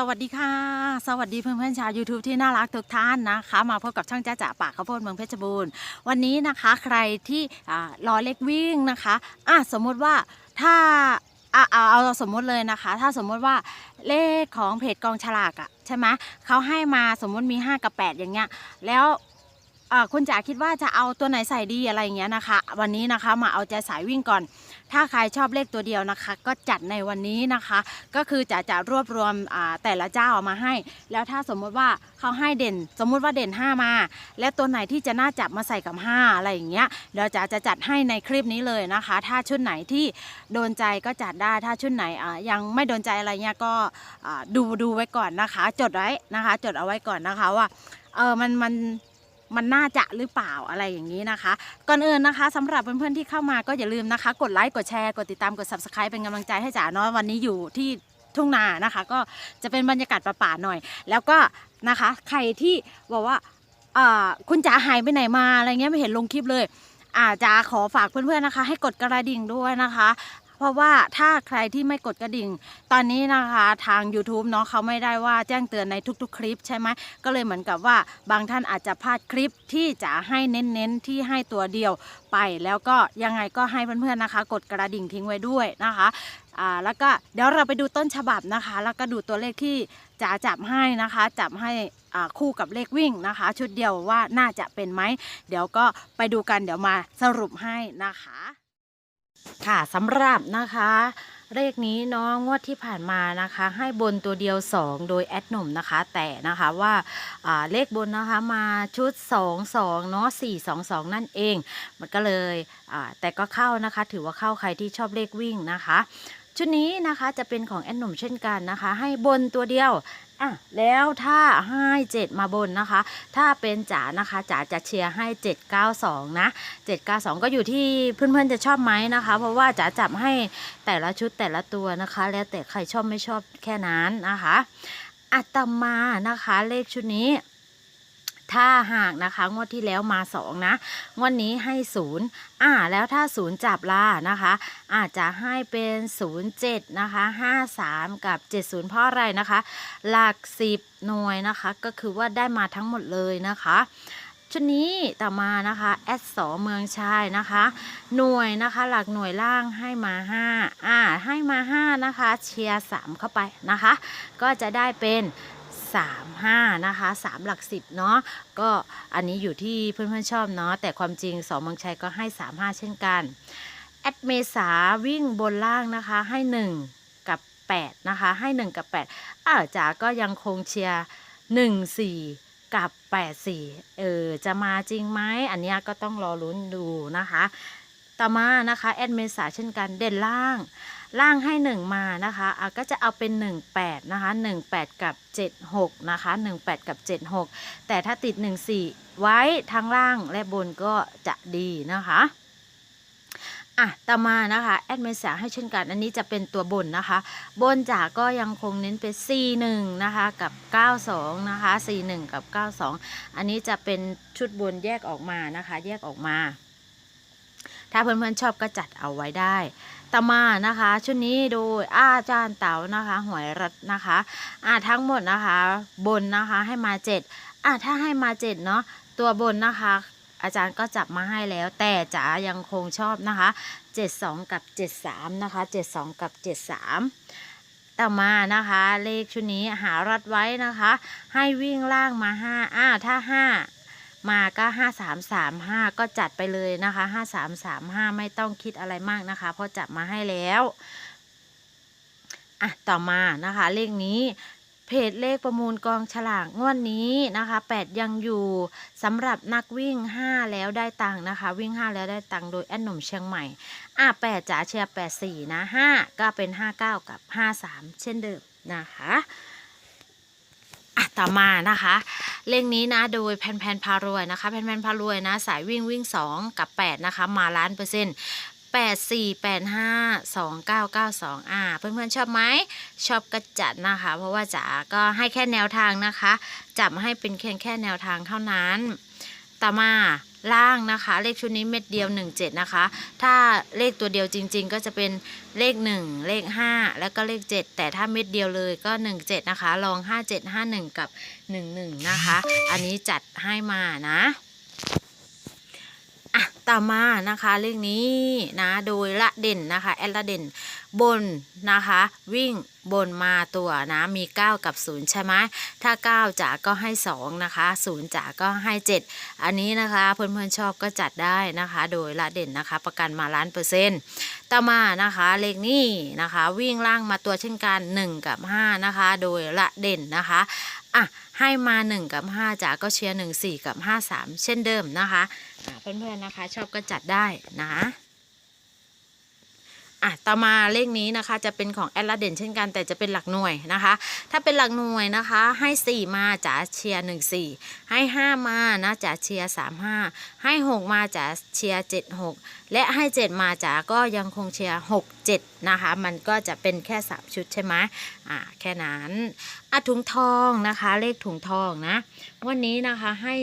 สวัสดีค่ะ สวัสดีเพื่อนๆชาว YouTube ที่น่ารักทุกท่านนะคะ มาพบกับช่องจ้าจ๋าปากข้าวโพดเมืองเพชรบูรณ์ วันนี้นะคะใครที่อ่ารอเล็กวิ่งนะคะอะสมมุติว่าถ้าอะเอาเอาสมมุติเลยนะคะ ถ้าสมมุติว่าเลขของเพจกองฉลากอะใช่ไหมเขาให้มาสมมุติมี 5 กับ 8 อย่างเงี้ยแล้ว คุณจ๋าคิดว่าจะเอาตัวไหนใส่ดีอะไรอย่างเงี้ยนะคะ วันนี้นะคะมาเอาใจสายวิ่งก่อน ถ้าใครชอบเลขตัวเดียวนะคะ ก็จัดในวันนี้นะคะ ก็คือจะจะรวบรวมแต่ละเจ้าเอามาให้ แล้วถ้าสมมุติว่าเขาให้เด่น สมมุติว่าเด่น 5 มา แล้วตัวไหนที่จะน่าจับมาใส่กับ 5 อะไรอย่างเงี้ยเดี๋ยวจะจะจัดให้ในคลิปนี้เลยนะคะ ถ้าชุดไหนที่โดนใจก็จัดได้ถ้าชุดไหนยังไม่โดนใจอะไรเงี้ยก็ดูดูไว้ก่อนนะคะ จดไว้นะคะ จดเอาไว้ก่อนนะคะว่าเออมันมัน มันน่าจะหรือเปล่าอะไรอย่างนี้นะคะ ก่อนอื่นนะคะสำหรับเพื่อนๆที่เข้ามาก็อย่าลืมนะคะ กดไลค์กดแชร์กดติดตามกด subscribe เป็นกำลังใจให้จ๋าเนาะวันนี้อยู่ที่ทุ่งนานะคะ ก็จะเป็นบรรยากาศป่าๆหน่อย แล้วก็นะคะ ใครที่บอกว่าคุณจ๋าหายไปไหนมาอะไรเงี้ยไม่เห็นลงคลิปเลยอาจจะขอฝากเพื่อนๆนะคะ ให้กดกระดิ่งด้วยนะคะ เพราะว่าถ้าใครที่ไม่กดกระดิ่ง ตอนนี้นะคะทาง YouTube เนาะเขาไม่ได้ว่าแจ้งเตือนในทุกๆ คลิปใช่ไหมก็เลยเหมือนกับว่าบางท่านอาจจะพลาดคลิปที่จะให้เน้นๆที่ให้ตัวเดียวไปแล้วก็ยังไงก็ให้เพื่อนๆนะคะ กดกระดิ่งทิ้งไว้ด้วยนะคะอ่าแล้วก็เดี๋ยวเราไปดูต้นฉบับนะคะ แล้วก็ดูตัวเลขที่จะจับให้นะคะ จับให้อ่าคู่กับเลขวิ่งนะคะ ชุดเดียวว่าน่าจะเป็นไหมเดี๋ยวก็ไปดูกันเดี๋ยวมาสรุปให้นะคะ ค่ะสำหรับนะคะเลขนี้เนาะงวดที่ผ่านมานะคะ ให้บนตัวเดียว 2 โดยแอดหนุ่มนะคะ แต่นะคะว่าาเลขบนนะคะมาชุด 2 2เนาะ4 2 2 นั่นเอง มันก็เลยแต่ก็เข้านะคะ ถือว่าเข้าใครที่ชอบเลขวิ่งนะคะ ชุดนี้นะคะจะเป็นของแอดหนุ่มเช่นกันนะคะ ให้บนตัวเดียวอะแล้วถ้าให้7มาบนนะคะ ถ้าเป็นจ๋านะคะจ๋าจะเชียร์ให้792นะ792ก็อยู่ที่เพื่อนๆจะชอบไหมนะคะ เพราะว่าจ๋าจับให้แต่ละชุดแต่ละตัวนะคะ แล้วแต่ใครชอบไม่ชอบแค่นั้นนะคะอัตมานะคะเลขชุดนี้ ถ้าหากนะคะ งวดที่แล้วมาสองนะ งวดนี้ให้ศูนย์อ่า แล้วถ้าศูนย์จับล่านะคะ อาจจะให้เป็นศูนย์เจ็ดนะคะห้าสามกับเจ็ดศูนย์เพราะอะไรนะคะ หลักสิบหน่วยนะคะ ก็คือว่าได้มาทั้งหมดเลยนะคะชุดนี้ต่อมานะคะแอดสอเมืองชายนะคะ หน่วยนะคะ หลักหน่วยล่างให้มา5อ่าให้มา5นะคะ เชียร์3เข้าไปนะคะ ก็จะได้เป็น 3 5 นะคะ 3 หลัก10เนาะก็อันนี้อยู่ที่เพื่อนๆชอบเนาะแต่ความจริงสอเมืองชัยก็ให้ 3 5 เช่นกัน แอดเมษาวิ่งบนล่างนะคะให้ 1 กับ 8 นะคะ ให้ 1 กับ 8อาจ๋าก็ยังคงเชียร์ 1 4กับ 8 4 เออ จะมาจริงไหม อันนี้ก็ต้องรอลุ้นดูนะคะ ต่อมานะคะ แอดเมษาเช่นกัน เด่นล่าง ล่างให้ 1 มานะคะอะก็จะเอาเป็น 18 นะคะ 18 กับ 76 นะคะ 18 กับ 76 แต่ถ้าติด 14 ไว้ทั้งล่างและบนก็จะดีนะคะอะต่อมานะคะ แอดเมษาให้เช่นกัน อันนี้จะเป็นตัวบนนะคะ บนจากก็ยังคงเน้นเป็น C1 นะคะ กับ 92 นะคะ C1 กับ 92 อันนี้จะเป็นชุดบนแยกออกมานะคะ แยกออกมา ถ้าเพื่อนๆชอบก็จัดเอาไว้ได้ตมานะคะ ชุดนี้โดยอาจารย์เต๋านะคะ หวยรัตนะคะอ่าทั้งหมดนะคะ บนนะคะให้มาเจ็ดอ่าถ้าให้มาเจ็ดเนาะตัวบนนะคะ อาจารย์ก็จับมาให้แล้ว แต่จ๋ายังคงชอบนะคะ72กับ73นะคะ72กับ73ต่อมานะคะ เลขชุดนี้หารัดไว้นะคะ ให้วิ่งล่างมา5อ่าถ้า5 มาก็5335ก็จัดไปเลยนะคะ5335ไม่ต้องคิดอะไรมากนะคะ เพราะจับมาให้แล้วอะต่อมานะคะ เลขนี้เพจเลขประมูลกองฉลากงวดนี้นะคะ 8 ยังอยู่สำหรับนักวิ่ง 5 แล้วได้ตังค์นะคะ วิ่ง 5 แล้วได้ตังโดยแอดหนุ่มเชียงใหม่ อะ8จ๋าเชียร์84 นะ 5 ก็เป็น 59 กับ 53 เช่นเดิมนะคะ อะต่อมานะคะเลขนี้นะโดยแพนแพนพารวยนะคะแพนแพนพารวยนะ สายวิ่งวิ่ง 2 กับ 8 นะคะ มาล้านเปอร์เซ็นต์8 4 8 5 2 9 9 2อ่าเพื่อนๆชอบไหมชอบก็จัดนะคะ เพราะว่าจ๋าก็ให้แค่แนวทางนะคะจับให้เป็นแค่แค่แนวทางเท่านั้น ต่อมา ล่างนะคะ เลขชุดนี้เม็ดเดียว 17 นะคะ ถ้าเลขตัวเดียวจริง ๆ ก็จะเป็นเลข 1 เลข 5 แล้วก็เลข 7 แต่ถ้าเม็ดเดียวเลยก็ 17 นะคะ ลอง 57 51 กับ 11 นะคะ อันนี้จัดให้มานะอะต่อมานะคะเลขนี้นะโดยละเด่นนะคะ แอดละเด่นบนนะคะ วิ่ง บนมาตัวนะมี 9 กับ 0 ใช่ไหมถ้า 9จ๋าก็ให้ 2 นะคะ 0จ๋าก็ให้ 7 อันนี้นะคะเพื่อนๆชอบก็จัดได้นะคะ โดยละเด่นนะคะ ประกันมาล้านเปอร์เซ็นต์ต่อมานะคะเลขนี้นะคะ วิ่งล่างมาตัวเช่นกัน 1 กับ 5 นะคะ โดยละเด่นนะคะอะให้มา 1 กับ 5จ๋าก็เชียร์1 4 กับ 5 3 เช่นเดิมนะคะะเพื่อนๆนะคะชอบก็จัดได้นะ อะต่อมาเลขนี้นะคะ จะเป็นของแอดลาเด่นเช่นกันแต่จะเป็นหลักหน่วยนะคะ ถ้าเป็นหลักหน่วยนะคะ ให้ 4 มาจ๋าเชียร์1 4ให้ 5 มานะจ๋าเชียร์3 5ให้ 6 มาจ๋าเชียร์7 6และให้ 7 มาจ๋าก็ยังคงเชียร์6 7นะคะ มันก็จะเป็นแค่3ชุดใช่ไหมอะแค่นั้นอะถุงทองนะคะ เลขถุงทองนะ วันนี้นะคะให้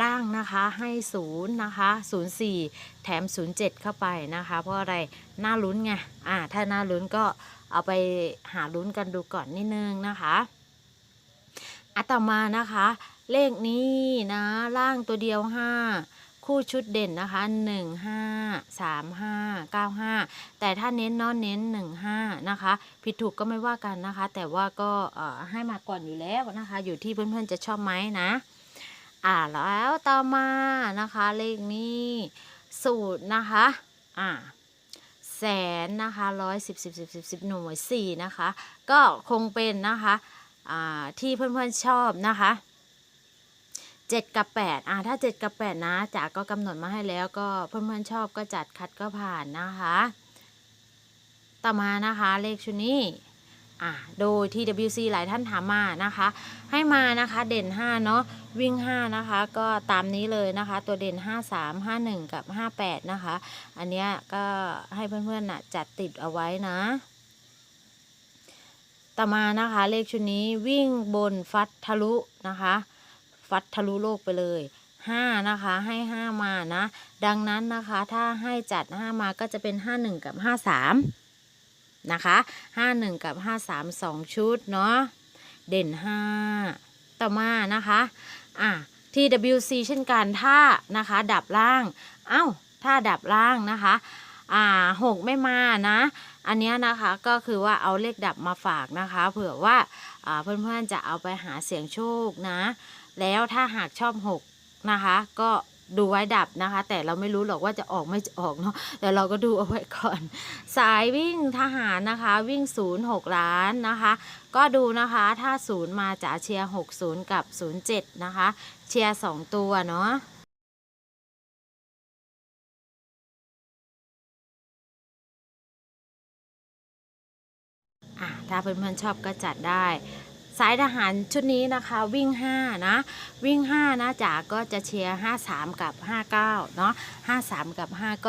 ล่างนะคะให้ศูนย์นะคะศูนย์สี่แถมศูนย์เจ็ดเข้าไปนะคะ เพราะอะไรน่าลุ้นไงอ่าถ้าน่าลุ้นก็เอาไปหาลุ้นกันดูก่อนนิดนึงนะคะอะต่อมานะคะ เลขนี้นะล่างตัวเดียวห้าคู่ชุดเด่นนะคะหนึ่งห้าสามห้าเก้าห้าแต่ถ้าเน้นเนอนเน้นหนึ่งห้านะคะ ผิดถูกก็ไม่ว่ากันนะคะ แต่ว่าก็เอ่อให้มาก่อนอยู่แล้วนะคะ อยู่ที่เพื่อนๆจะชอบไหมนะ อ่าแล้วต่อมานะคะเลขนี้สูตรนะคะอ่าแสนนะคะร้อยสิบสิบสิบสิบสิบหน่วยสี่นะคะ ก็คงเป็นนะคะอ่าที่เพื่อนๆชอบนะคะเจ็ดกับแปดอ่าถ้าเจ็ดกับแปดนะจ๋าก็กำหนดมาให้แล้วก็เพื่อนๆชอบก็จัดคัดก็ผ่านนะคะ ต่อมานะคะเลขชุดนี้ อ่าโดย TWC หลายท่านถามมานะคะ ให้มานะคะเด่น 5 เนาะวิ่ง 5 นะคะ ก็ตามนี้เลยนะคะ ตัวเด่น 5 3 5 1 กับ 58 นะคะ อันเนี้ยก็ให้เพื่อนๆน่ะจัดติดเอาไว้นะ ต่อมานะคะเลขชุดนี้วิ่งบนฟัดทะลุนะคะ ฟัดทะลุโลกไปเลย5นะคะให้ 5 มานะ ดังนั้นนะคะถ้าให้จัด 5 มาก็จะเป็น 51 กับ 53 นะคะ 51 กับ 53 2 ชุดเนาะเด่น 5 ต่อมานะคะอะ TWC เช่นกันถ้านะคะดับล่างเอ้าถ้าดับล่างนะคะอ่าหกไม่มานะ อันเนี้ยนะคะก็คือว่าเอาเลขดับมาฝากนะคะ เผื่อว่าอ่าเพื่อนๆจะเอาไปหาเสียงโชคนะ แล้วถ้าหากชอบ6นะคะ ก็ ดูไว้ดับนะคะ แต่เราไม่รู้หรอกว่าจะออกไม่ออกเนาะแต่เราก็ดูเอาไว้ก่อน สายวิ่งทหารนะคะ วิ่งศูนย์หกล้านนะคะ ก็ดูนะคะถ้าศูนย์มาจ๋าเชียร์หกศูนย์กับศูนย์เจ็ดนะคะ เชียร์สองตัวเนาะอะถ้าเพื่อนๆชอบก็จัดได้ สายทหารชุดนี้นะคะวิ่ง 5 นะ วิ่ง 5 นะจ๋าก็จะเชียร์ 53 กับ 59 เนาะ53 กับ 59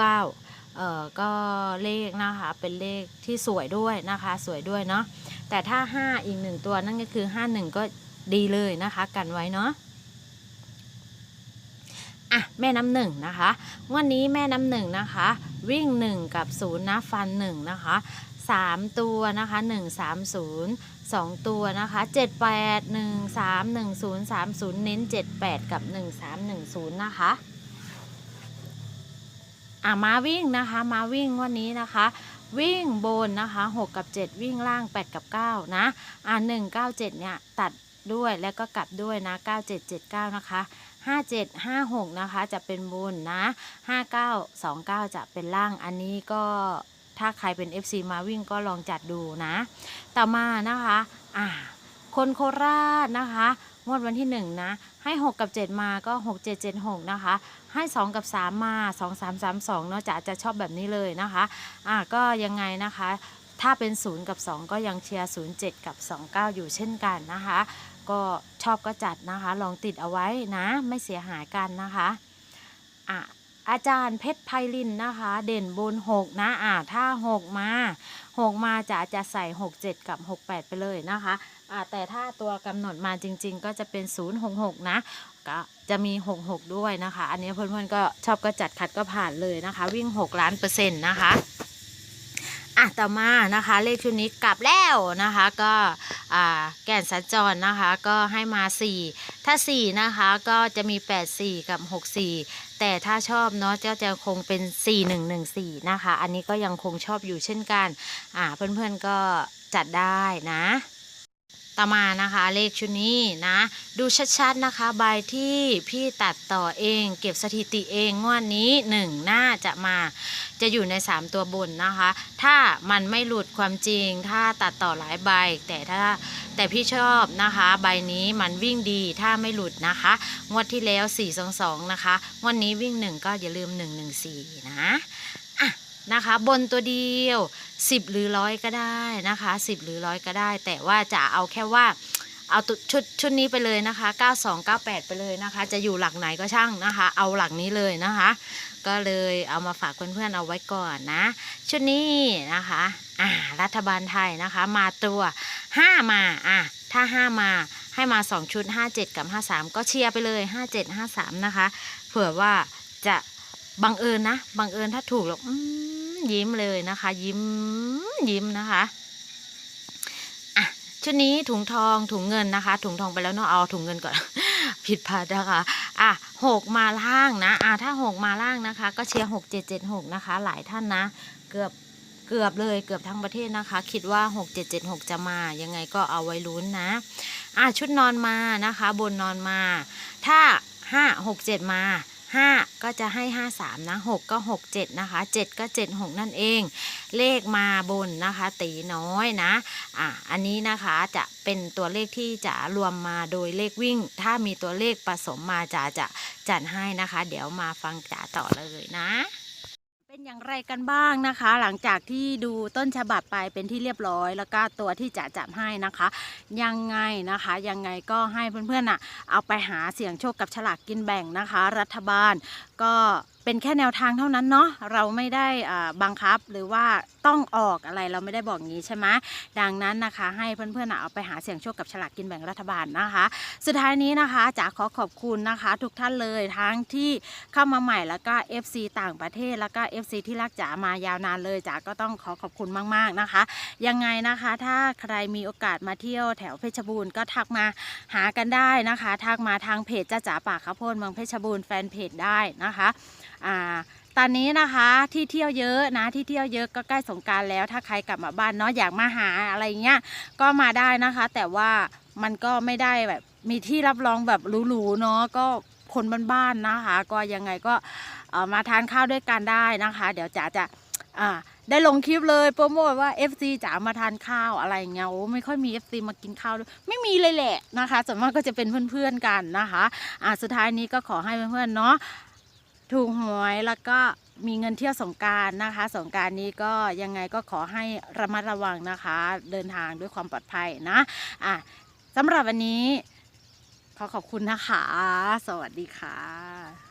เอ่อก็เลขนะคะเป็นเลขที่สวยด้วยนะคะสวยด้วยเนาะแต่ถ้า 5 อีกหนึ่งตัวนั่นก็คือ 51 ก็ดีเลยนะคะกันไว้เนาะอะแม่น้ำหนึ่งนะคะวันนี้แม่น้ำหนึ่งนะคะ วิ่ง 1 กับ0นะฟัน1นะคะ3ตัวนะคะ1 3 0 2 ตัวนะคะ 7 8 1 3 1 0 3 0 เน้น 7 8 กับ 1 3 1 0 นะคะ อะมาวิ่งนะคะ มาวิ่งวันนี้นะคะ วิ่งบนนะคะ 6 กับ 7 วิ่งล่าง 8 กับ 9 นะ อะ1 9 7 เนี่ย ตัดด้วยแล้วก็กลับด้วยนะ 9 7 7 9 นะคะ 5 7 5 6 นะคะ จะเป็นบนนะ 5 9 2 9 จะเป็นล่างอันนี้ก็ ถ้าใครเป็น FC มาวิ่งก็ลองจัดดูนะ ต่อมานะคะอะคนโคราชนะคะงวดวันที่ 1 นะ ให้ 6 กับ 7 มาก็ 6 7 7 6 นะคะ ให้ 2 กับ 3 มา 2 3 3 2 เนาะจะจะชอบแบบนี้เลยนะคะ อะก็ยังไงนะคะ ถ้าเป็น 0 กับ 2 ก็ยังเชียร์ 0 7 กับ 29 อยู่เช่นกันนะคะ ก็ชอบก็จัดนะคะ ลองติดเอาไว้นะ ไม่เสียหายกันนะคะ อะ อาจารย์เพชรไพลินนะคะ เด่นบน 6 นะอ่าถ้า 6 มา 6 มาจะจะใส่ 67 กับ 68 ไปเลยนะคะอ่าแต่ถ้าตัวกำหนดมาจริง ๆ ก็จะเป็น 066 นะก็จะมี 66 ด้วยนะคะ อันนี้เพื่อนๆก็ชอบก็จัดขัดก็ผ่านเลยนะคะ วิ่ง 6 ล้านเปอร์เซ็นต์นะคะ อะต่อมานะคะเลขชุดนี้กลับแล้วนะคะก็อ่าแก่นสัญจรนะคะก็ให้มา 4 ถ้า 4 นะคะก็จะมี 8 4 กับ 6 4 แต่ถ้าชอบเนาะก็จะคงเป็น 4 1 1 4 นะคะ อันนี้ก็ยังคงชอบอยู่เช่นกันอ่าเพื่อนๆก็จัดได้นะ ต่อมานะคะเลขชุดนี้นะ ดูชัดๆนะคะ ใบที่พี่ตัดต่อเองเก็บสถิติเองงวดนี้1น่าจะมาจะอยู่ใน 3 ตัวบนนะคะ ถ้ามันไม่หลุดความจริง ถ้าตัดต่อหลายใบ แต่ถ้าแต่พี่ชอบนะคะ ใบนี้มันวิ่งดีถ้าไม่หลุดนะคะ งวดที่แล้ว 4 2 2 นะคะ งวดนี้วิ่ง 1 ก็อย่าลืม 1 1 4 นะอะ นะคะ บนตัวเดียว 10 หรือร้อยก็ได้นะคะ 10 หรือร้อยก็ได้ แต่ว่าจะเอาแค่ว่าเอาชุดชุดนี้ไปเลยนะคะ 92 98 ไปเลยนะคะ จะอยู่หลักไหนก็ช่างนะคะ เอาหลักนี้เลยนะคะ ก็เลยเอามาฝากเพื่อนๆเอาไว้ก่อนนะ ชุดนี้นะคะอ่ารัฐบาลไทยนะคะ มาตัว 5 มาอะถ้า 5 มาให้มา 2 ชุด 57 กับ 53 ก็เชียร์ไปเลย 57 53 นะคะ เผื่อว่าจะบังเอิญนะ บังเอิญถ้าถูกแล้วอืม ยิ้มเลยนะคะ ยิ้มยิ้มนะคะชุดนี้ถุงทองถุงเงินนะคะ ถุงทองไปแล้วเนาะเอาถุงเงินก่อนผิดพลาดนะคะอะหกมาล่างนะอะถ้าหกมาล่างนะคะ ก็เชียร์หกเจ็ดเจ็ดหกนะคะ หลายท่านนะ เกือบเกือบเลยเกือบทั้งประเทศนะคะ คิดว่าหกเจ็ดเจ็ดหกจะมายังไงก็เอาไว้ลุ้นนะอะชุดนอนมานะคะ บนนอนมา ถ้าห้าหกเจ็ดมา ห้าก็จะให้ห้าสามนะหกก็หกเจ็ดนะคะเจ็ดก็เจ็ดหกนั่นเอง เลขมาบนนะคะตีน้อยนะอะอันนี้นะคะจะเป็นตัวเลขที่จะรวมมาโดยเลขวิ่ง ถ้ามีตัวเลขผสมมาจะจะจัดให้นะคะ เดี๋ยวมาฟังจ๋าต่อเลยนะ เป็นอย่างไรกันบ้างนะคะ หลังจากที่ดูต้นฉบับไปเป็นที่เรียบร้อย แล้วก็ตัวที่จะจับให้นะคะ ยังไงนะคะยังไงก็ให้เพื่อนๆอะเอาไปหาเสี่ยงโชคกับฉลากกินแบ่งนะคะ รัฐบาลก็เป็นแค่แนวทางเท่านั้นเนาะเราไม่ได้บังคับหรือว่า ต้องออกอะไรเราไม่ได้บอกงี้ใช่ไหมดังนั้นนะคะ ให้เพื่อนๆนะเอาไปหาเสียงโชคกับฉลากกินแบ่งรัฐบาลนะคะ สุดท้ายนี้นะคะจ๋าขอขอบคุณนะคะ ทุกท่านเลยทั้งที่เข้ามาใหม่แล้วก็ FC ต่างประเทศแล้วก็ FC ที่รักจ๋ามายาวนานเลยจ๋าก็ต้องขอขอบคุณมากๆนะคะ ยังไงนะคะ ถ้าใครมีโอกาสมาเที่ยวแถวเพชรบูรณ์ก็ทักมาหากันได้นะคะทักมาทางเพจจ้าจ๋าป่าข้าวโพดเมืองเพชรบูรณ์แฟนเพจได้นะคะอ่า ตอนนี้นะคะที่เที่ยวเยอะนะที่เที่ยวเยอะก็ใกล้สงการแล้ว ถ้าใครกลับมาบ้านเนาะอยากมาหาอะไรเงี้ยก็มาได้นะคะ แต่ว่ามันก็ไม่ได้แบบมีที่รับรองแบบหรูๆเนาะก็คนบ้านๆนะคะ ก็ยังไงก็มาทานข้าวด้วยกันได้นะคะ เดี๋ยวจ๋าจะได้ลงคลิปเลยโปรโมทว่า FC จ๋ามาทานข้าวอะไรเงี้ยโอ้ไม่ค่อยมี FC มากินข้าวด้วยไม่มีเลยแหละนะคะส่วนมากก็จะเป็นเพื่อนๆกันนะคะ อ่าสุดท้ายนี้ก็ขอให้เพื่อนๆเนาะ ถูกหวยแล้วก็มีเงินเที่ยวสงการนะคะ สงการนี้ก็ยังไงก็ขอให้ระมัดระวังนะคะ เดินทางด้วยความปลอดภัยนะอะสำหรับวันนี้ขอขอบคุณนะคะ สวัสดีค่ะ